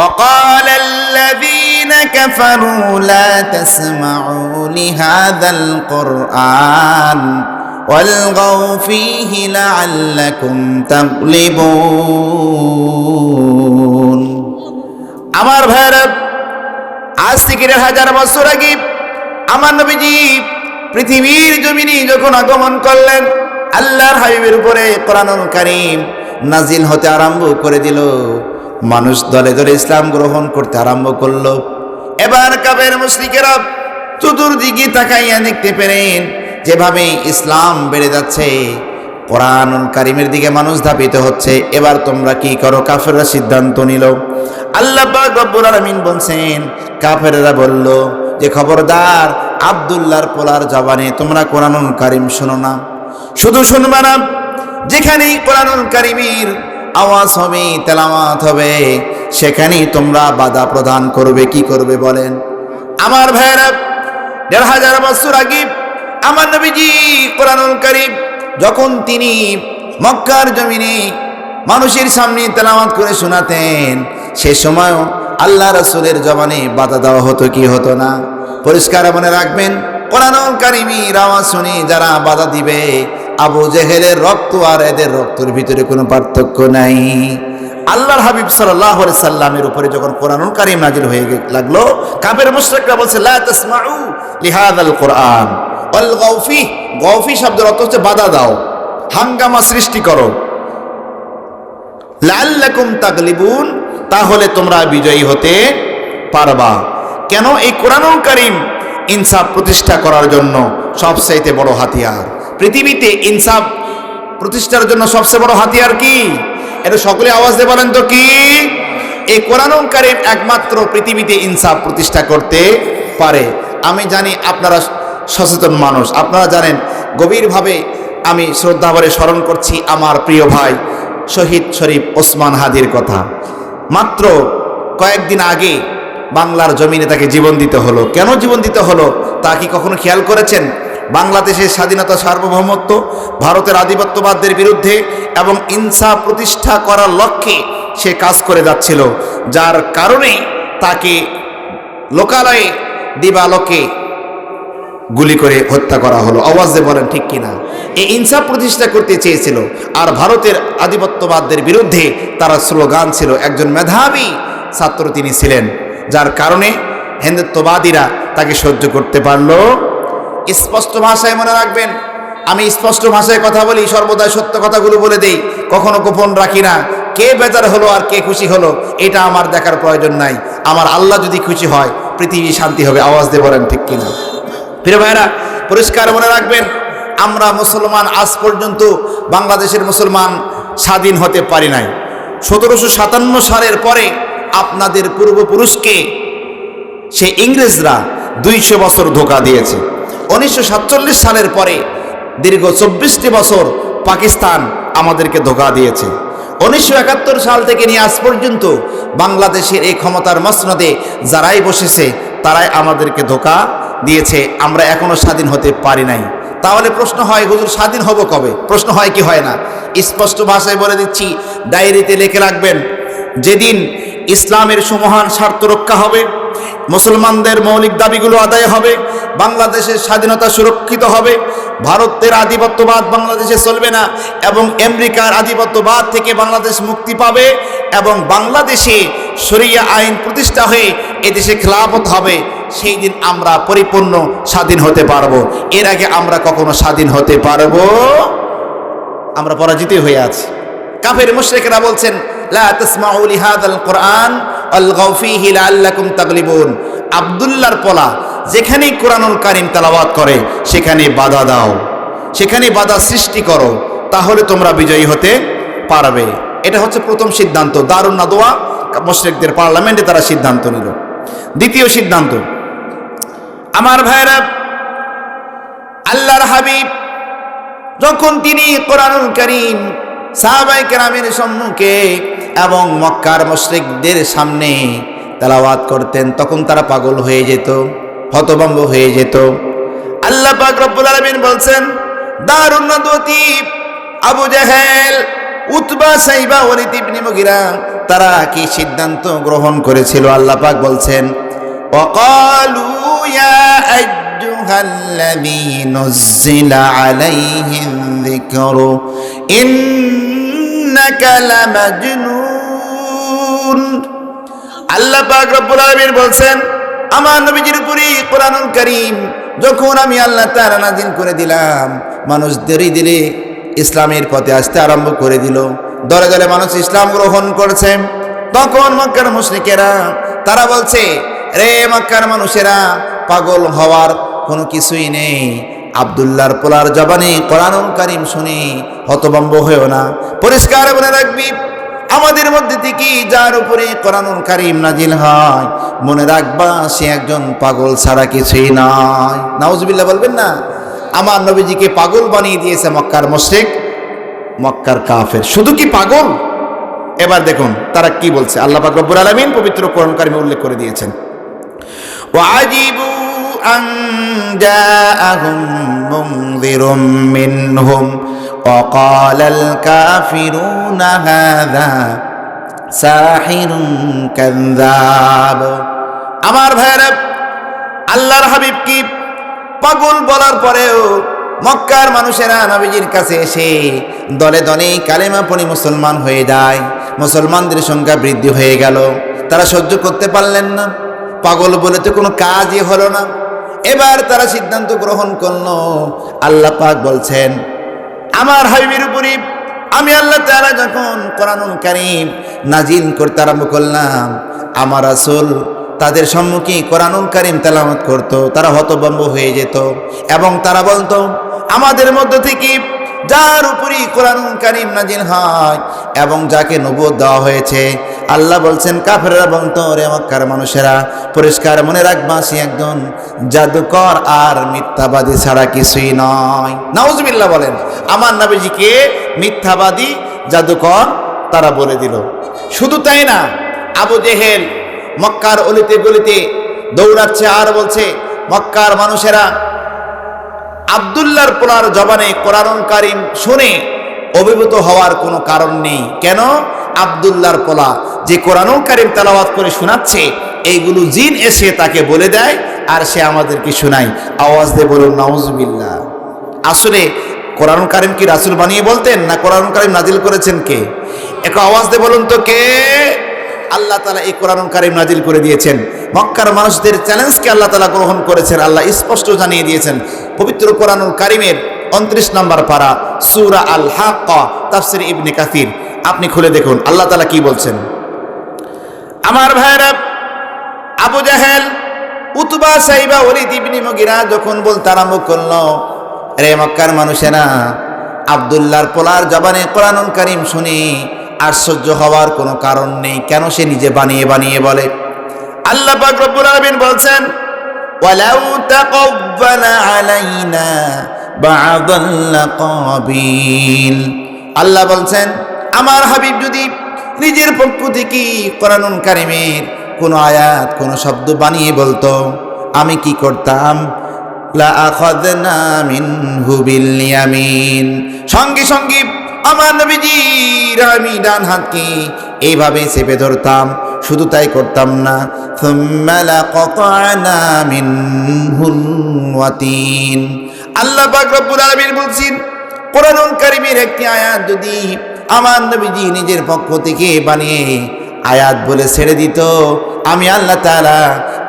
وقال الذين كفروا لا تسمعوا لهذا القرآن والغوا فيه لعلكم تغلبون আমার ভাইরা আজ থেকে দেড় হাজার বছর আগে আমার নবীজি পৃথিবীর জমিনে যখন আগমন করলেন আল্লাহর হাবিবের উপরে কোরআনুল কারীম নাজিল হতে আরম্ভ করে দিল মানুষ দলে দলে ইসলাম গ্রহণ করতে আরম্ভ করল। এবার কাবের মুশরিকেরা চতুর্দিকে তাকাইয়া দেখতে পেলেন, যেভাবে ইসলাম বেড়ে যাচ্ছে। কোরআনুল কারিমের দিকে মানুষ ধাপিত হচ্ছে। এবার তোমরা কি করো? কাফেররা সিদ্ধান্ত নিল। আল্লাহ রব্বুল আলামিন বলছেন, কাফেররা বলল, যে খবরদার আব্দুল্লাহর পোলার জবানে তোমরা কোরআনুল কারিম শোনো না। শুধু শুনবা না, যেখানেই কোরআনুল কারিমের আওয়াজ হবে, তেলাওয়াত হবে। সেখানেই তোমরা বাধা প্রদান করবে, কি করবে বলেন? আমার ভাইয়েরা, দেড় হাজার বছর আগে আমার নবীজি কোরআনুল কারিম যখন তিনি মক্কার জমিনে মানুষের সামনে তেলাওয়াত করে শোনাতেন, সে সময়ও আল্লাহ রসুলের জবানে বাধা দেওয়া হতো, কি হতো না? পরিষ্কার মনে রাখবেন, কোরআনুল কারিমির আওয়াজ শুনে যারা বাধা দিবে আবু জেহেলের রক্ত আর এদের রক্তের ভিতরে কোনো পার্থক্য নাই। আল্লাহর হাবিব সাল্লাহ সাল্লামের উপরে যখন কোরআনুল কারিম নাজিল হয়ে লাগল কাবের মুশরিকরা বলছে, লা তাসমাউ লিহাদাল কোরআন, ওয়াল গাউফি গাউফি শব্দের অর্থ হচ্ছে, বাধা দাও, হাঙ্গামা সৃষ্টি করো। লাল্লাকুম তাগলিবুন, তাহলে তোমরা বিজয়ী হতে পারবা। কেন এই কোরআনুল কারিম ইনসাফ প্রতিষ্ঠা করার জন্য সবচাইতে বড় হাতিয়ার? পৃথিবীতে ইনসাফ প্রতিষ্ঠার জন্য সবচেয়ে বড় হাতিয়ার কি? এটা সকলে আওয়াজ দিয়ে বলেন তো কি? এই কোরআনুল কারিম একমাত্র পৃথিবীতে ইনসাফ প্রতিষ্ঠা করতে পারে। আমি জানি আপনারা সচেতন মানুষ। আপনারা জানেন, গভীরভাবে আমি শ্রদ্ধাভরে স্মরণ করছি আমার প্রিয় ভাই শহীদ শরীফ ওসমান হাদির কথা। মাত্র কয়েকদিন আগে বাংলার জমিনে তাকে জীবন দিতে হলো। কেন জীবন দিতে হলো তা কি কখনো খেয়াল করেছেন? বাংলাদেশের স্বাধীনতা সার্বভৌমত্ব, ভারতের আধিপত্যবাদদের বিরুদ্ধে এবং ইনসাফ প্রতিষ্ঠা করার লক্ষ্যে সে কাজ করে যাচ্ছিল, যার কারণে তাকে লোকালয়ে দিবালোকে গুলি করে হত্যা করা হলো। আওয়াজ বলেন, ঠিক কিনা? এই ইনসাফ প্রতিষ্ঠা করতে চেয়েছিল, আর ভারতের আধিপত্যবাদদের বিরুদ্ধে তারা স্লোগান ছিল, একজন মেধাবী ছাত্র তিনি ছিলেন, যার কারণে হিন্দুত্ববাদীরা তাকে সহ্য করতে পারল স্পষ্ট ভাষায় মনে রাখবেন, আমি স্পষ্ট ভাষায় কথা বলি, সর্বদাই সত্য কথাগুলো বলে দেই, কখনো গোপন রাখি না। কে বেজার হলো আর কে খুশি হলো, এটা আমার দেখার প্রয়োজন নাই। আমার আল্লাহ যদি খুশি হয়, পৃথিবী শান্তি হবে। আওয়াজ দিয়ে বলেন ঠিক কিনা। প্রিয় ভাইরা পরিষ্কার মনে রাখবেন, আমরা মুসলমান আজ পর্যন্ত বাংলাদেশের মুসলমান স্বাধীন হতে পারি নাই। সতেরোশো সাতান্ন সালের পরে আপনাদের পূর্বপুরুষকে সে ইংরেজরা দুইশো বছর ধোকা দিয়েছে। উনিশশো সাতচল্লিশ সালের পরে দীর্ঘ চব্বিশটি বছর পাকিস্তান আমাদেরকে ধোকা দিয়েছে। উনিশশো একাত্তর সাল থেকে নিয়ে আজ পর্যন্ত বাংলাদেশের এই ক্ষমতার মসনদে যারাই বসেছে, তারাই আমাদেরকে ধোকা দিয়েছে। আমরা এখনও স্বাধীন হতে পারি নাই। তাহলে প্রশ্ন হয়, হুজুর, স্বাধীন হব কবে? প্রশ্ন হয়, কি হয় না? স্পষ্ট ভাষায় বলে দিচ্ছি, ডায়েরিতে লিখে রাখবেন, যেদিন ইসলামের সুমহান স্বার্থ রক্ষা হবে, মুসলমানদের মৌলিক দাবিগুলো আদায় হবে বাংলাদেশের স্বাধীনতা সুরক্ষিত হবে। ভারতের আধিপত্যবাদ বাংলাদেশে চলবে না এবং আমেরিকার আধিপত্যবাদ থেকে বাংলাদেশ মুক্তি পাবে এবং বাংলাদেশে শরিয়া আইন প্রতিষ্ঠা হয়ে এদেশে খেলাফত হবে। সেই দিন আমরা পরিপূর্ণ স্বাধীন হতে পারব। এর আগে আমরা কখনো স্বাধীন হতে পারব? আমরা পরাজিত হয়ে আছি। কাফের মুশরিকরা বলছেন লিহাদাল কোরআন তাগলিবুন। আব্দুল্লাহর পোলা যেখানেই কোরআনুল কারিম তেলাওয়াত করে সেখানে বাধা দাও। সেখানে বাধা সৃষ্টি করো, তাহলে তোমরা বিজয়ী হতে পারবে। এটা হচ্ছে প্রথম সিদ্ধান্ত। দারুণ নাদোয়া। মুশরিকদের পার্লামেন্টে তারা সিদ্ধান্ত নিল। দ্বিতীয় সিদ্ধান্ত। আমার ভাইরা আল্লাহর হাবিব যখন তিনি কোরআনুল করিম সাহাবাই কেরামের সম্মুখে এবং মক্কার মুশরিকদের সামনে তেলাওয়াত করতেন, তখন তারা পাগল হয়ে যেত। হতভম্ব হয়ে যেত। আল্লাহ পাক রব্বুল আলামিন বলছেন দারুণ নদী আবু জাহেল, উতবা সাইবা ওরিত ইবনে মুগিরা, তারা কি সিদ্ধান্ত গ্রহণ করেছিল? আল্লাহ পাক বলছেন وقالوا يا أيها الذي نزل عليه الذكر إنك لمجنون আল্লাহ পাক রব্বুল আলামিন বলছেন আমার নবীজির উপরই কোরআনুল করিম, যখন আমি আল্লাহ তাআলা নাজিল করে দিলাম, মানুষ দেরি দিলে ইসলামের পথে আসতে আরম্ভ করে দিল। দলে দলে মানুষ ইসলাম গ্রহণ করছে। তখন মক্কার মুশরিকেরা, তারা বলছে, রে মক্কার মানুষেরা, পাগল হওয়ার কোনো কিছুই নেই। আবদুল্লাহর পোলার জবানে কোরআনুল করিম শুনে হতবম্ব হয়েও না। পরিষ্কার মনে রাখবি, আমাদের মধ্যে থেকে যার উপরে কোরআনুল কারিম নাজিল হয় মনে রাখবা সে একজন পাগল ছাড়া কিছুই নয় নাউজবিল্লাহ বলবেন না আমার নবীজিকে পাগল বানিয়ে দিয়েছে মক্কার মুশরিক মক্কার কাফের শুধু কি পাগল এবার দেখুন তারা কি বলছে আল্লাহ পাক রব্বুল আলামিন পবিত্র কোরআন কারিমে উল্লেখ করে দিয়েছেন وعجبوا أن جاءهم منذر منهم وقال الكافرون هذا আমার ভাইরা আল্লাহর হাবিব কি পাগল বলার পরেও মক্কার মানুষেরা নবীজির কাছে এসে দলে দলে কালেমা পড়ি মুসলমান হয়ে যায়, মুসলমানদের সংখ্যা বৃদ্ধি হয়ে গেল। তারা সহ্য করতে পারলেন না। পাগল বলে তো কোনো কাজই হলো না। এবার তারা সিদ্ধান্ত গ্রহণ করল, আল্লাহ পাক বলছেন, আমার হাবিবের উপরই আমি আল্লাহ তারা যখন কোরআনুল কারিম নাজিল করতে আরম্ভ করলাম। আমার আসল তাদের সম্মুখে কোরআনুল কারীম তেলামত করত, তারা হতভম্ব হয়ে যেত এবং তারা বলতো, আমাদের মধ্য থেকে যার উপরই কোরআনুল কারীম নাজিল হয় এবং যাকে নবুয়ত দেওয়া হয়েছে, আল্লাহ বলছেন কাফেরা বলতো রে মক্কার মানুষেরা, পরিষ্কার মনে রাখবা, সে একজন জাদুকর আর মিথ্যাবাদী ছাড়া কিছুই নয়। নাউজবিল্লাহ বলেন, আমার নবীজিকে মিথ্যাবাদী জাদুকর তারা বলে দিল। শুধু তাই না, আবু জেহেল মক্কার অলিতে গলিতে দৌড়াচ্ছে আর বলছে, মক্কার মানুষেরা আবদুল্লাহর পোলার জবানে কোরআন কারিম শুনে অভিভূত হওয়ার কোনো কারণ নেই। কেন? আবদুল্লাহর পোলা যে কোরআনুল কারিম তেলাওয়াত করে শোনাচ্ছে, এইগুলো জিন এসে তাকে বলে দেয় আর সে আমাদেরকে শোনায়। আওয়াজ দিয়ে বলুন নাউজবিল্লা আসলে কোরআন কারিম কি রাসুল বানিয়ে বলতেন না কোরআন কারিম নাজিল করেছেন কে? একটু আওয়াজ দিয়ে বলুন তো কে? আল্লাহ তালা এই কোরআন কারিম নাজিল করে দিয়েছেন। মক্কার মানুষদের চ্যালেঞ্জকে আল্লাহ তালা গ্রহণ করেছেন? আল্লাহ স্পষ্ট জানিয়ে দিয়েছেন। পবিত্র কোরআনুল কারিমের উনত্রিশ নম্বর পারা সুরা আল হাক তাফসির ইবনে কাসির। আপনি খুলে দেখুন, আল্লাহ তালা কি বলছেন? আমার ভাইরা আবু জাহেল, উতবা সাইবা ওলিদ ইবনি মগিরা যখন বলতে আরম্ভ করল রে মক্কার মানুষেরা, আবদুল্লাহর পোলার জবানে কোরআনুল কারিম শুনি আশ্চর্য হওয়ার কোনো কারণ নেই। কেন সে নিজে বানিয়ে বানিয়ে বলে? আল্লাহ পাক রব্বুল আলামিন বলছেন, ওয়ালাউ তাকাব্বালা আলাইনা বা'দাল লাকাবিল। আল্লাহ বলছেন, আমার হাবিব যদি নিজের পক্ষ থেকে কোরআনুল কারিমের কোনো আয়াত, কোনো শব্দ বানিয়ে বলতো, আমি কি করতাম? লা আখাযনা মিনহু বিল ইয়ামিন। সঙ্গে সঙ্গে আমার নবীজির আমি ডান হাতকে এইভাবে চেপে ধরতাম, শুধু তাই করতাম না। থুম্মা লাকাতানা মিনহুল ওয়াতিন আল্লাহ পাক রব্বুল আলামিন বলছেন, কোরআনুল কারীমের একটি আয়াত যদি আমার নবীজি নিজের পক্ষ থেকে বানিয়ে আয়াত বলে ছেড়ে দিত, আমি আল্লাহ তাআলা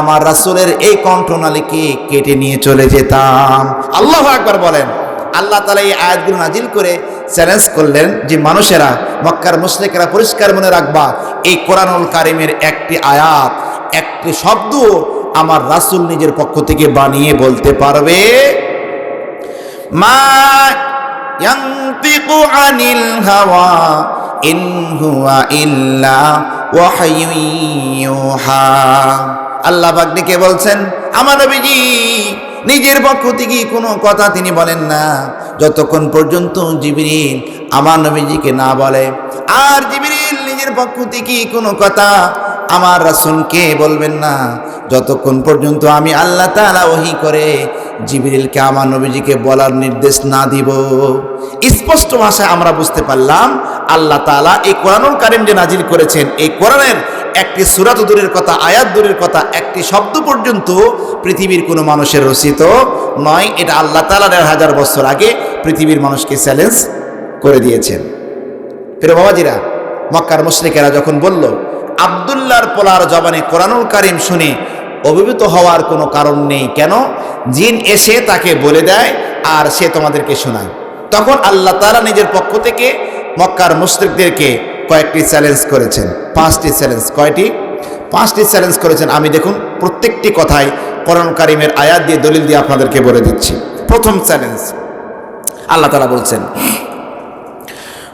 আমার রাসূলের এই কণ্ঠনালীকে কেটে নিয়ে চলে যেতাম। আল্লাহ আকবার বলেন। আল্লাহ তালা এই আয়াতগুলো নাজিল করে চ্যালেঞ্জ করলেন যে মানুষেরা মক্কার মুসলিকেরা পরিষ্কার মনে রাখবা এই কোরআনুল কারিমের একটি আয়াত একটি শব্দ আমার রাসূল নিজের পক্ষ থেকে বানিয়ে বলতে পারবে মা ينطق عن الهوى إن هو إلا وحي يوحى আল্লাহ পাক ডেকে বলছেন আমার নবীজি নিজের পক্ষ থেকে কোনো কথা তিনি বলেন না। যতক্ষণ পর্যন্ত জিবরিল আমার নবীজিকে না বলে, আর জিবরিল নিজের পক্ষ থেকে কোনো কথা আমার রাসূলকে বলবেন না, যতক্ষণ পর্যন্ত আমি আল্লাহ তাআলা ওহি করে জিবরিলকে আমার নবীজিকে বলার নির্দেশ না দিব। স্পষ্ট ভাষায় আমরা বুঝতে পারলাম, আল্লাহ তাআলা এই কোরআনুল কারিম যে নাজিল করেছেন, এই কোরআনের একটি সুরাত দূরের কথা, আয়াত দূরের কথা, একটি শব্দ পর্যন্ত পৃথিবীর কোনো মানুষের রচিত নয়। এটা আল্লাহ তাআলা দেড় হাজার বছর আগে পৃথিবীর মানুষকে চ্যালেঞ্জ করে দিয়েছেন। ফিরে বাবাজিরা, মক্কার মুশরিকেরা যখন বলল, আবদুল্লাহর পোলার জবানে কোরআনুল কারিম শুনে অভিভূত হওয়ার কোনো কারণ নেই কেন? জিন এসে তাকে বলে দেয় আর সে তোমাদেরকে শোনায়। তখন আল্লাহ তারা নিজের পক্ষ থেকে মক্কার মুশরিকদেরকে কয়েকটি চ্যালেঞ্জ করেছেন পাঁচটি চ্যালেঞ্জ কয়টি পাঁচটি চ্যালেঞ্জ করেছেন আমি দেখুন প্রত্যেকটি কথাই কোরআন কারিমের আয়াত দিয়ে দলিল দিয়ে আপনাদেরকে বলে দিচ্ছি প্রথম চ্যালেঞ্জ আল্লাহ তারা বলছেন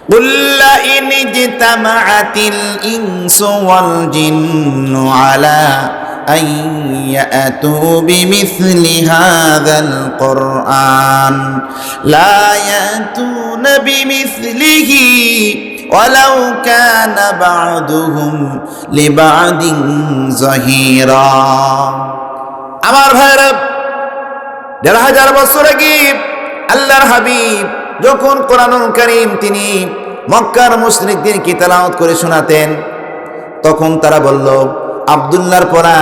قل لئن اجتمعت الإنس والجن على أن يأتوا بمثل هذا القرآن لا يأتون بمثله ولو كان بعضهم لبعض ظهيرا আমার ভাইরা দেড় হাজার বছর আগে আল্লাহর হাবিব যখন কোরআনুল করিম তিনি মক্কার মুশরিকদেরকে তেলাওয়াত করে শোনাতেন তখন তারা বলল আব্দুল্লাহর পড়া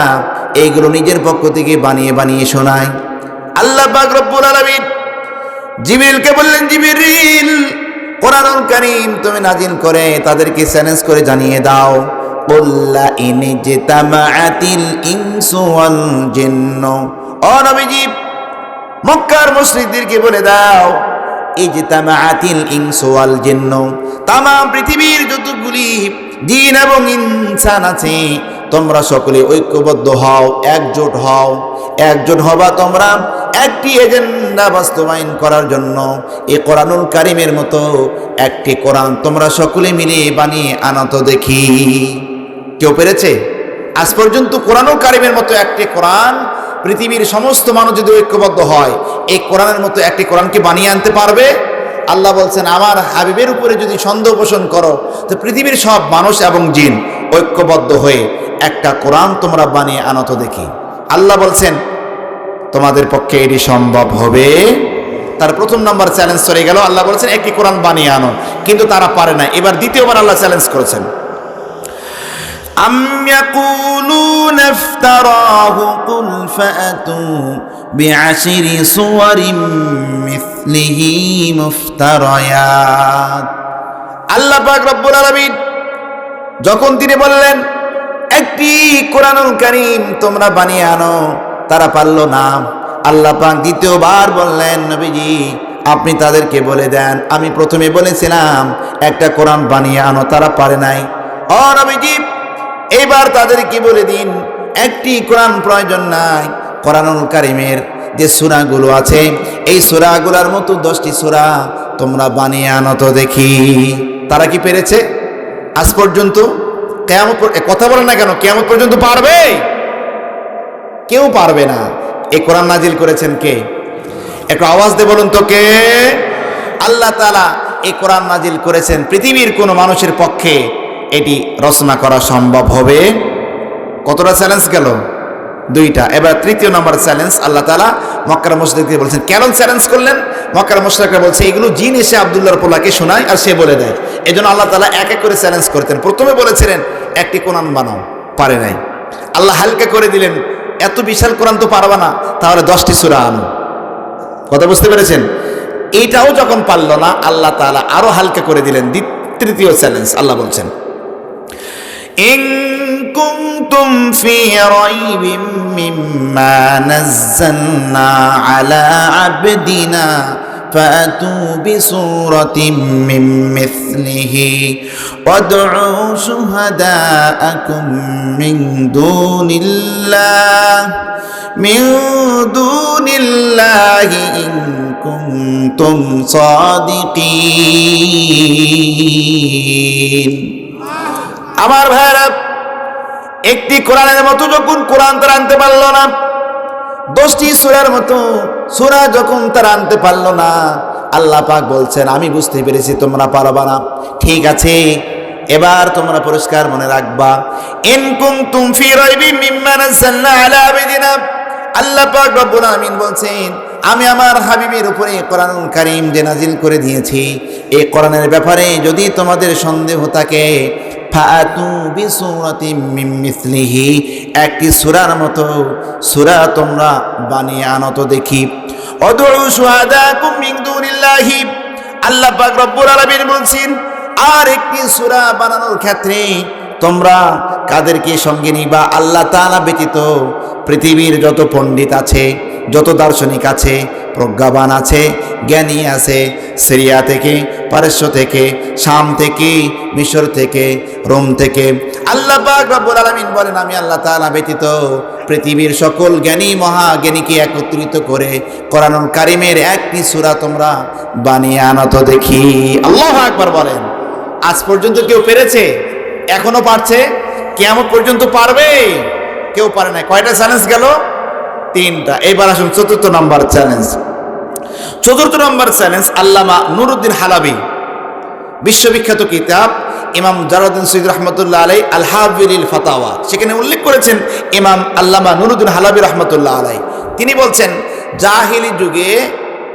এইগুলো নিজের পক্ষ থেকে বানিয়ে বানিয়ে শোনায় আল্লাহ পাক রব্বুল আলামিন জিবরিলকে বললেন জিবরিল কোরআনুল করিম তুমি নাজিল করে তাদেরকে চ্যালেঞ্জ করে জানিয়ে দাও। বল্লা ইনি জেতামাআতিল ইনসু ওয়াল জিন্নু। ও নবীজি, মক্কার মুশরিকদেরকে বলে দাও, ইজতামাআতিল ইনসু ওয়াল জিন্নু। তাম পৃথিবীর যতগুলি জিন এবং ইনসান আছে, তোমরা সকলে ঐক্যবদ্ধ হও, একজোট হও। একজোট হবা তোমরা একটি এজেন্ডা বাস্তবায়ন করার জন্য এ কোরআনুল কারিমের মতো একটি কোরআন তোমরা সকলে মিলে বানিয়ে আনত দেখি। কেউ পেরেছে? আজ পর্যন্ত কোরআনুল কারিমের মতো একটি কোরআন পৃথিবীর সমস্ত মানুষ যদি ঐক্যবদ্ধ হয়, এই কোরআনের মতো একটি কোরআনকে বানিয়ে আনতে পারবে? আল্লাহ বলছেন, আমার হাবিবের উপরে যদি সন্দেহ পোষণ করো, তো পৃথিবীর সব মানুষ এবং জিন ঐক্যবদ্ধ হয়ে একটা কোরআন তোমরা বানিয়ে আনত দেখি। আল্লাহ বলছেন তোমাদের পক্ষে এটি সম্ভব হবে তার প্রথম নম্বর চ্যালেঞ্জ চলে গেল আল্লাহ বলছেন একটি কোরআন বানিয়ে আনো কিন্তু তারা পারে না এবার দ্বিতীয়বার আল্লাহ চ্যালেঞ্জ করেছেন أم يقولون افتراه قل فأتوا بعشر صور مثله مفتريات আল্লাহ পাক রব্বুল আলামিন যখন তিনি বললেন একটি কোরআনুল কারীম তোমরা বানিয়ে আনো তারা পারল না। আল্লাহ পাক দ্বিতীয়বার বললেন, নবীজি, আপনি তাদেরকে বলে দেন। আমি প্রথমে বলেছিলাম, একটা কোরআন বানিয়ে আনো, তারা পারে নাই। ও নবীজি এইবার তাদেরকে বলে দিন, একটি কোরআন প্রয়োজন নাই। কোরআনুল কারিমের যে সুরাগুলো আছে, এই সুরাগুলার মতো দশটি সুরা তোমরা বানিয়ে আনো তো দেখি। তারা কি পেরেছে? আজ পর্যন্ত কেমন কথা বলে না কেন কেমন পর্যন্ত পারবে? কেউ পারবে না। এই কোরআন নাজিল করেছেন কে? একটু আওয়াজ দিয়ে বলুন তো কে? আল্লাহ তালা এই কোরআন নাজিল করেছেন পৃথিবীর কোনো মানুষের পক্ষে। এটি রচনা করা সম্ভব হবে। কতটা চ্যালেঞ্জ গেল? দুইটা। এবার তৃতীয় নম্বর চ্যালেঞ্জ আল্লাহ তালা মক্কার মুশরিককে বলছেন, কেন চ্যালেঞ্জ করলেন? মক্কার মুশরিকরা বলছে, এগুলো জিন এসে আবদুল্লাহর পোলাকে শোনায় আর সে বলে দেয়। এই জন্য আল্লাহ তালা এক এক করে চ্যালেঞ্জ করতেন। প্রথমে বলেছিলেন, একটি কোরআন বানাও। পারে নাই। আল্লাহ হালকা করে দিলেন। এত বিশাল কোরআন তো পারবা না তাহলে দশটি সুরা আনো কথা বুঝতে পেরেছেন এইটাও যখন পারল না আল্লাহ তালা আরো হালকা করে দিলেন দ্বিত- তৃতীয় চ্যালেঞ্জ আল্লাহ বলছেন إن كنتم في ريب مما نزلنا على عبدنا فأتوا بسورة من مثله وادعوا شهداءكم من دون الله من دون الله إن كنتم صادقين আমার ভাইরা একটি কোরআনের মতো যখন কোরআন তারা আনতে পারলো না দশটি সুরার মতো সুরা যখন তারা আনতে পারল না, আল্লাহ পাক বলছেন, আমি বুঝতে পেরেছি, তোমরা পারবা না। ঠিক আছে, এবার তোমরা পুরস্কার মনে রাখবা। ইন কুনতুম ফি রাইবিন মিম্মা নাযালনা আলা আবিদিনা। আল্লাহ পাক রব্বুল আমিন বলছেন আমি আমার হাবিবের উপরে কোরআনুল কারীম যে নাজিল করে দিয়েছি, এই কোরআনের ব্যাপারে যদি তোমাদের সন্দেহ থাকে একটি সুরার মতো সুরা তোমরা বানিয়ে আনো তো দেখি। আল্লাহ বলছেন, আর একটি সুরা বানানোর ক্ষেত্রে তোমরা কাদেরকে সঙ্গে নিবা? আল্লাহ তাআলা ব্যতীত পৃথিবীর যত পণ্ডিত আছে যত দার্শনিক আছে, প্রজ্ঞাবান আছে, জ্ঞানী আছে, সিরিয়া থেকে, পারস্য থেকে, শাম থেকে, মিশর থেকে, রোম থেকে। আল্লাহ পাক রব্বুল আলামিন বলেন, আমি আল্লাহ তাআলা ব্যতীত পৃথিবীর সকল জ্ঞানী মহাজ্ঞানীকে একত্রিত করে কোরআনুল কারিমের একটি সূরা তোমরা বানিয়ে আনো তো দেখি। আল্লাহ আকবার বলেন। আজ পর্যন্ত কেউ পেরেছে? এখনও পারছে? কেমন পর্যন্ত পারবে? কেউ পারে না কয়টা চ্যালেঞ্জ গেল? তিনটা। এবার আসুন চতুর্থ নম্বর চ্যালেঞ্জ চতুর্থ নম্বর চ্যালেঞ্জ আল্লামা নুরুদ্দিন হালাবি। বিশ্ববিখ্যাত কিতাব, ইমাম জারুদ্দিন সৈয়দ রহমতুল্লাহ আলাই আলহাবিল ফাতাওয়া। সেখানে উল্লেখ করেছেন ইমাম আল্লামা নুরুদ্দিন হালাবি রহমতুল্লাহ আলাই তিনি বলছেন, জাহিলি যুগে